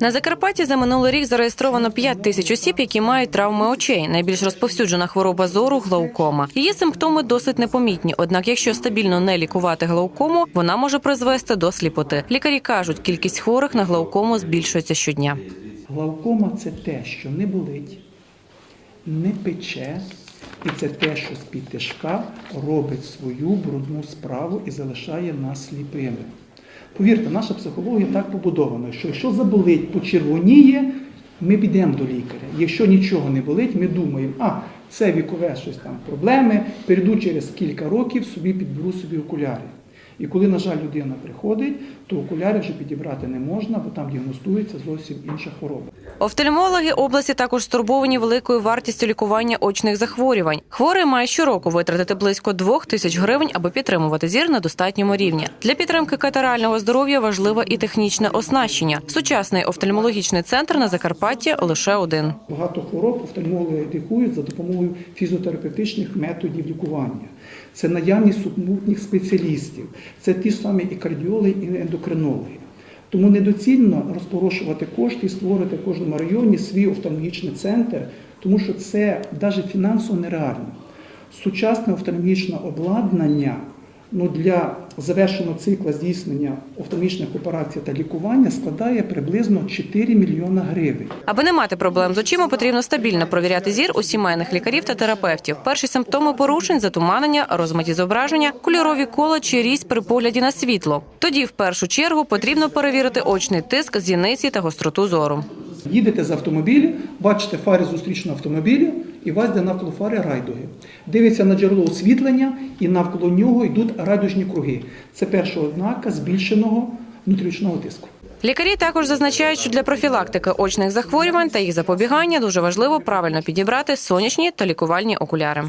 На Закарпатті за минулий рік зареєстровано 5 тисяч осіб, які мають травми очей. Найбільш розповсюджена хвороба зору глаукома. Її симптоми досить непомітні. Однак, якщо стабільно не лікувати глаукому, вона може призвести до сліпоти. Лікарі кажуть, кількість хворих на глаукому збільшується щодня. Глаукома це те, що не болить, не пече, і це те, що з-під тяжка робить свою брудну справу і залишає нас сліпими. Повірте, наша психологія так побудована, що якщо заболить, почервоніє, ми підемо до лікаря. Якщо нічого не болить, ми думаємо, а це вікове щось там проблеми, перейду через кілька років, собі підберу собі окуляри. І коли, на жаль, людина приходить, то окуляри вже підібрати не можна, бо там діагностується зовсім інша хвороба. Офтальмологи області також стурбовані великою вартістю лікування очних захворювань. Хворий має щороку витратити близько двох тисяч гривень, аби підтримувати зір на достатньому рівні. Для підтримки катарального здоров'я важливе і технічне оснащення. Сучасний офтальмологічний центр на Закарпатті лише один. Багато хвороб офтальмологи лікують за допомогою фізіотерапевтичних методів лікування. Це наявність супутніх спеціалістів, це ті самі і кардіологи, і ендокринологи. Тому недоцільно розпорошувати кошти і створити в кожному районі свій офтальмологічний центр, тому що це навіть фінансово нереально. Сучасне офтальмологічне обладнання ну, для завершеного цикла здійснення офтальмологічних операцій та лікування складає приблизно 4 мільйона гривень. Аби не мати проблем з очима, потрібно стабільно провіряти зір у сімейних лікарів та терапевтів. Перші симптоми порушень затуманення, розмиті зображення, кольорові кола чи різь при погляді на світло. Тоді, в першу чергу, потрібно перевірити очний тиск, зіниці та гостроту зору. Їдете з автомобіля, бачите фари зустрічного автомобіля, і вас де навколо фари райдуги. Дивиться на джерело освітлення, і навколо нього йдуть райдужні круги. Це перша ознака збільшеного внутрішнього тиску. Лікарі також зазначають, що для профілактики очних захворювань та їх запобігання дуже важливо правильно підібрати сонячні та лікувальні окуляри.